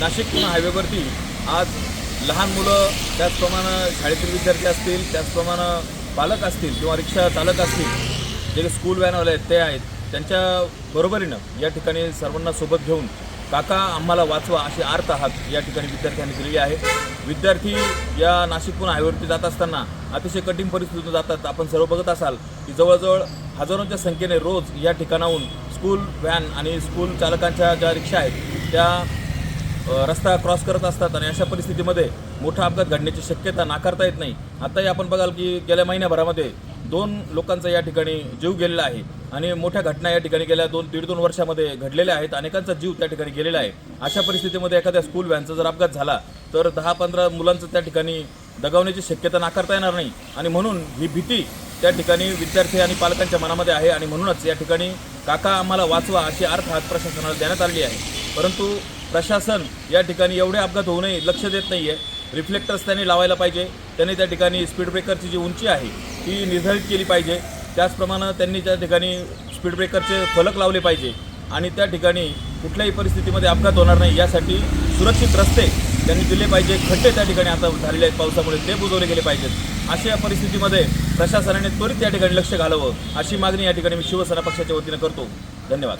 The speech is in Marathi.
नाशिक पुणे हायवेवरती आज लहान मुलं त्याचप्रमाणे शाळेतील विद्यार्थी असतील त्याचप्रमाणे पालक असतील किंवा रिक्षा चालक असतील जे स्कूल व्हॅनवाले आहेत ते आहेत त्यांच्या बरोबरीनं या ठिकाणी सर्वांना सोबत घेऊन काका आम्हाला वाचवा अशी आर्त आहात या ठिकाणी विद्यार्थ्यांनी दिलेली आहे. विद्यार्थी या नाशिकहून हायवेवरती जात असताना अतिशय कठीण परिस्थितीतून जातात. आपण सर्व बघत असाल की जवळजवळ हजारोंच्या संख्येने रोज या ठिकाणाहून स्कूल व्हॅन आणि स्कूल चालकांच्या ज्या रिक्षा आहेत त्या रस्ता क्रॉस करत असतात आणि अशा परिस्थितीमध्ये मोठा अपघात घडण्याची शक्यता नाकारता येत नाही. आताही आपण बघाल की गेल्या महिन्याभरामध्ये दोन लोकांचा या ठिकाणी जीव गेलेला आहे आणि मोठ्या घटना या ठिकाणी गेल्या दोन दीड दोन वर्षामध्ये घडलेल्या आहेत. अनेकांचा जीव त्या ठिकाणी गेलेला आहे. अशा परिस्थितीमध्ये एखाद्या स्कूल व्हॅनचा जर अपघात झाला तर दहा पंधरा मुलांचं त्या ठिकाणी दगावण्याची शक्यता नाकारता येणार नाही. आणि म्हणून ही भीती त्या ठिकाणी विद्यार्थी आणि पालकांच्या मनामध्ये आहे आणि म्हणूनच या ठिकाणी काका आम्हाला वाचवा अशी अर्थ हात प्रशासनाला देण्यात आलेली आहे. परंतु प्रशासन या ठिकाणी एवढे अपघात होऊ नये लक्ष देत नाही आहे रिफ्लेक्टर्स त्यांनी लावायला पाहिजे. त्यांनी त्या ठिकाणी स्पीड ब्रेकरची जी उंची आहे ती निर्धारित केली पाहिजे. त्याचप्रमाणे त्यांनी त्या ठिकाणी स्पीड ब्रेकरचे फलक लावले पाहिजे. आणि त्या ठिकाणी कुठल्याही परिस्थितीमध्ये अपघात होणार नाही. यासाठी सुरक्षित रस्ते त्यांनी दिले पाहिजे. खड्डे त्या ठिकाणी आता झालेले आहेत. पावसामुळे ते बुजवले गेले पाहिजेत. अशा परिस्थितीमध्ये प्रशासनाने त्वरित त्या ठिकाणी लक्ष घालावं अशी मागणी या ठिकाणी मी शिवसेना पक्षाच्या वतीनं करतो. धन्यवाद.